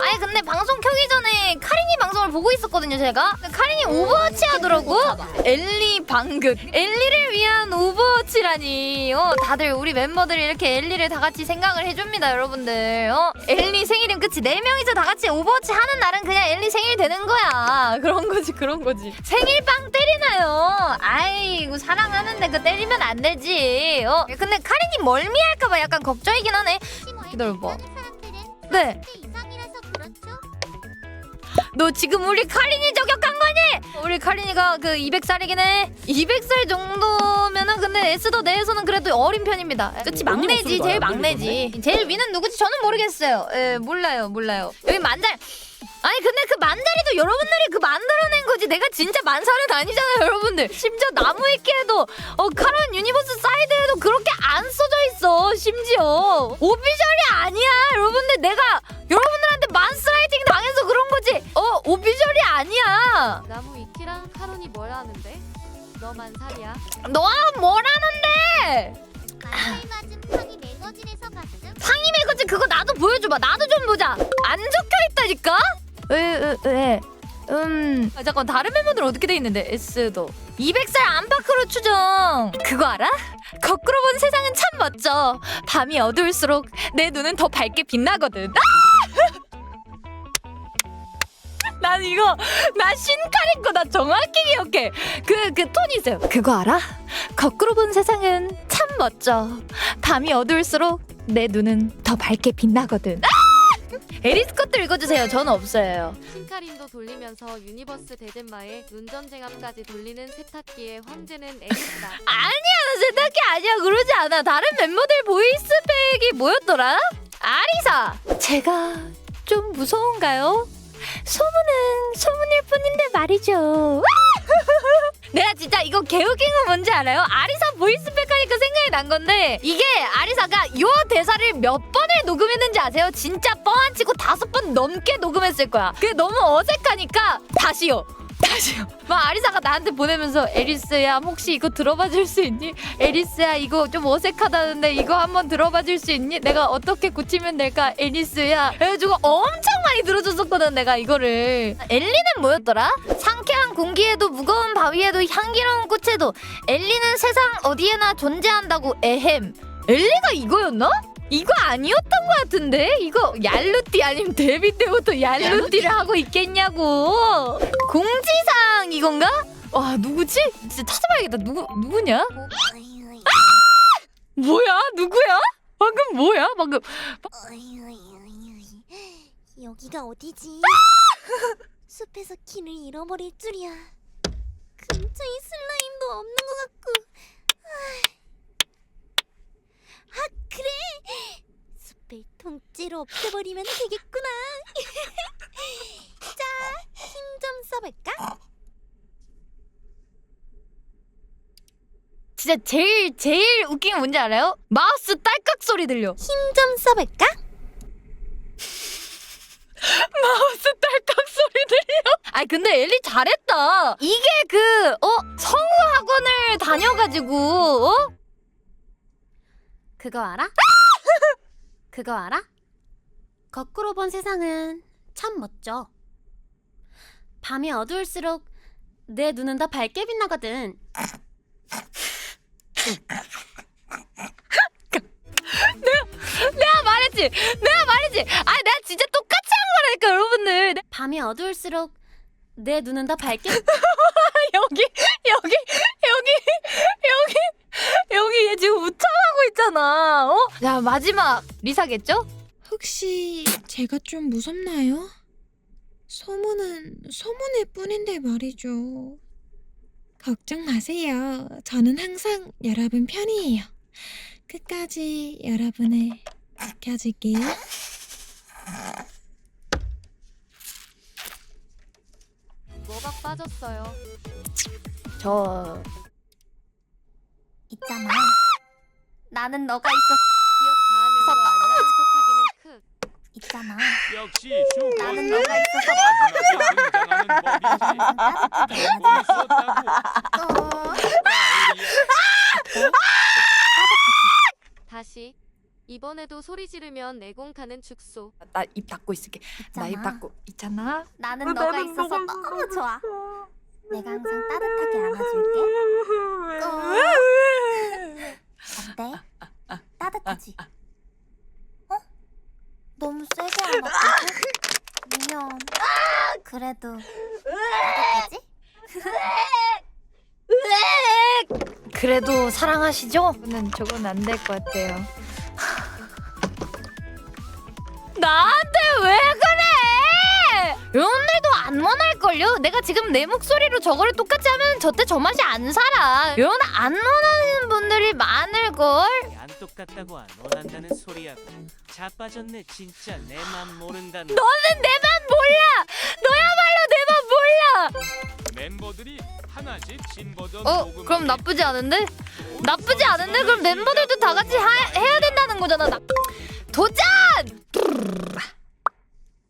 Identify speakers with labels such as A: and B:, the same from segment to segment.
A: 아니 근데 방송 켜기 전에 카린이 방송을 보고 있었거든요 제가. 카린이 오버워치 하더라고. 엘리 방긋. 엘리를 위한 오버워치라니. 어 다들 우리 멤버들이 이렇게 엘리를 다 같이 생각을 해줍니다 여러분들. 어 엘리 생일은 그치 네 명이서 다 같이 오버워치 하는 날은 그냥 엘리 생일 되는 거야. 그런 거지 그런 거지. 생일빵 때리나요? 아이고 사랑하는데 그 때리면 안 되지. 어 근데 카린이 멀미할까봐 약간 걱정이긴 하네. 기다려봐. 네. 너 지금 우리 카린이 저격한 거니? 우리 카린이가 그 200살이긴 해. 200살 정도면은 근데 에스더 내에서는 그래도 어린 편입니다. 그치 막내지, 제일 막내지. 제일 위는 누구지? 저는 모르겠어요. 예, 몰라요, 몰라요. 여기 만달. 아니 근데 그 만다리도 여러분들이 그 만들어낸 거지 내가 진짜 만살은 아니잖아요 여러분들 심지어 나무 위키에도 어 카론 유니버스 사이드에도 그렇게 안 써져 있어 심지어 오피셜이 아니야 여러분들 내가 여러분들
B: 나무 위키랑 카론이 뭘 하는데? 너만 살이야.
A: 너야 뭐라는데?
C: 만살 맞은 팡이 매거진에서 봤음.
A: 상의 매거진 그거 나도 보여줘봐. 나도 좀 보자. 안 적혀있다니까? 으으으 음. 아, 잠깐 다른 멤버들 어떻게 돼 있는데? S도. 200살 안팎으로 추정. 그거 알아? 거꾸로 본 세상은 참 멋져. 밤이 어두울수록 내 눈은 더 밝게 빛나거든 난 이거 나 신카린 거나 정확히 기억해 그 그 톤이 있어요 그거 알아? 거꾸로 본 세상은 참 멋져 밤이 어두울수록 내 눈은 더 밝게 빛나거든 아! 에리스 것도 읽어주세요 저는 없어요
B: 신카린도 돌리면서 유니버스 대젠마에 눈전쟁함까지 돌리는 세탁기의 황제는 에리스다.
A: 아니야 나 세탁기 아니야 그러지 않아 다른 멤버들 보이스팩이 뭐였더라? 아리사 제가 좀 무서운가요? 소문은 소문일 뿐인데 말이죠 내가 진짜 이거 개웃긴 거 뭔지 알아요? 아리사 보이스팩 하니까 생각이 난 건데 이게 아리사가 요 대사를 몇 번을 녹음했는지 아세요? 진짜 뻥 안 치고 다섯 번 넘게 녹음했을 거야 그게 너무 어색하니까 다시요 다시요. 막 아리사가 나한테 보내면서 에리스야 혹시 이거 들어봐 줄 수 있니? 에리스야 이거 좀 어색하다는데 이거 한번 들어봐 줄 수 있니? 내가 어떻게 고치면 될까? 에리스야. 그래가지고 엄청 많이 들어줬었거든 내가 이거를. 엘리는 뭐였더라? 상쾌한 공기에도 무거운 바위에도 향기로운 꽃에도 엘리는 세상 어디에나 존재한다고 에헴. 엘리가 이거였나? 이거 아니었던 것 같은데? 이거 얄루띠 아니면 데뷔 때부터 얄루띠를 하고 있겠냐고 공지사항 이건가? 와 누구지? 진짜 찾아봐야겠다 누구 누구냐?
C: 어이,
A: 뭐야 누구야? 방금 뭐야 방금.
C: 여기가 어디지? 숲에서 길을 잃어버릴 줄이야. 근처에 슬라임도 없는 것 같고. 아, 아, 그래. 숲을 통째로 없애버리면 되겠구나. 자, 힘 좀 써볼까?
A: 진짜 제일 제일 웃긴 게 뭔지 알아요? 마우스 딸깍 소리 들려
C: 힘 좀 써볼까?
A: 마우스 딸깍 소리 들려 아니 근데 엘리 잘했다 이게 그 어? 성우 학원을 다녀가지고 어?
B: 그거 알아? 그거 알아? 거꾸로 본 세상은 참 멋져. 밤이 어두울수록 내 눈은 더 밝게 빛나거든.
A: 내가 말했지 내가 말했지 아 내가 진짜 똑같이 한 거라니까 여러분들
B: 밤이 어두울수록 내 눈은 더 밝게
A: 여기 여기 여기 여기 여기 얘 지금 우창하고 있잖아. 어? 자 마지막 리사겠죠?
D: 혹시 제가 좀 무섭나요? 소문은 소문일 뿐인데 말이죠. 걱정 마세요. 저는 항상 여러분 편이에요. 끝까지 여러분을 지켜줄게요.
B: 뭐가 빠졌어요.
A: 저
C: 있잖아.
A: 나는 너가 있어.
B: 기억 다 하면서 안 나는 척하기는 크.
C: 있잖아.
E: 역시 슈퍼
A: 나는 너가 있어서
E: 마지막에 등장하는 법이지. 있었다고.
C: 어.
E: 나으리야.
B: 다시 이번에도 소리 지르면 내공 타는 축소.
A: 나 입 닫고 있을게. 나 입
C: 있잖아.
A: 닫고 있잖아.
C: 나는 너가 있어서 너무 좋아. 내가 항상 따뜻하게 안아줄게. 어 때? 따뜻하지? 어? 너무 세게 안았거든? 미안. 그래도 따뜻하지?
A: 그래도 사랑하시죠? 저는 저건 안 될 것 같아요. 나한테 왜 그래? 여러분들도 안 원할걸요? 내가 지금 내 목소리로 저거를 똑같이 하면 저때 저 맛이 안 살아. 여러분 안 원하는 분들이 많을걸?
E: 안 똑같다고 안 원한다는 소리야. 자빠졌네 진짜 내 맘 모른다는.
A: 너는 내 맘 몰라! 너야말로 내 맘 몰라!
E: 멤버들이 하나씩 진 버전
A: 어? 그럼 나쁘지 않은데? 나쁘지 않은데? 그럼 멤버들도 다 같이 하, 해야 된다는 거잖아. 나- 도전!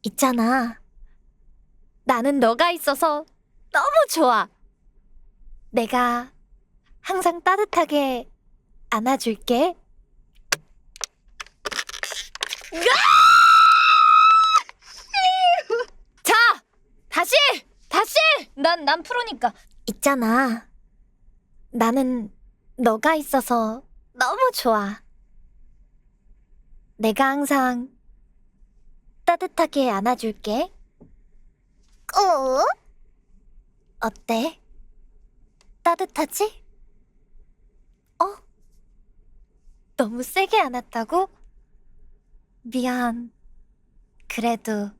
A: 있잖아. 나는 너가 있어서 너무 좋아. 내가 항상 따뜻하게 안아줄게. 자, 다시, 다시. 난, 난 프로니까. 있잖아. 나는 너가 있어서 너무 좋아. 내가 항상 따뜻하게 안아줄게.
C: 어?
A: 어때? 따뜻하지? 어? 너무 세게 안았다고? 미안. 그래도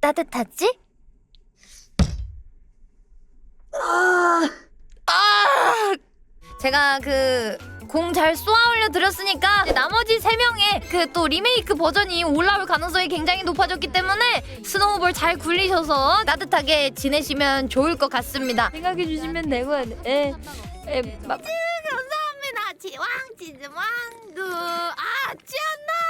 A: 따뜻하지? 아, 아! 제가 그 공 잘 쏘아 올려 드렸으니까 이제 나머지 세 명의 그 또 리메이크 버전이 올라올 가능성이 굉장히 높아졌기 때문에 스노우볼 잘 굴리셔서 따뜻하게 지내시면 좋을 것 같습니다. 생각해 주시면 되고, 예, 예, 막. 치즈만두. 아, 찌안나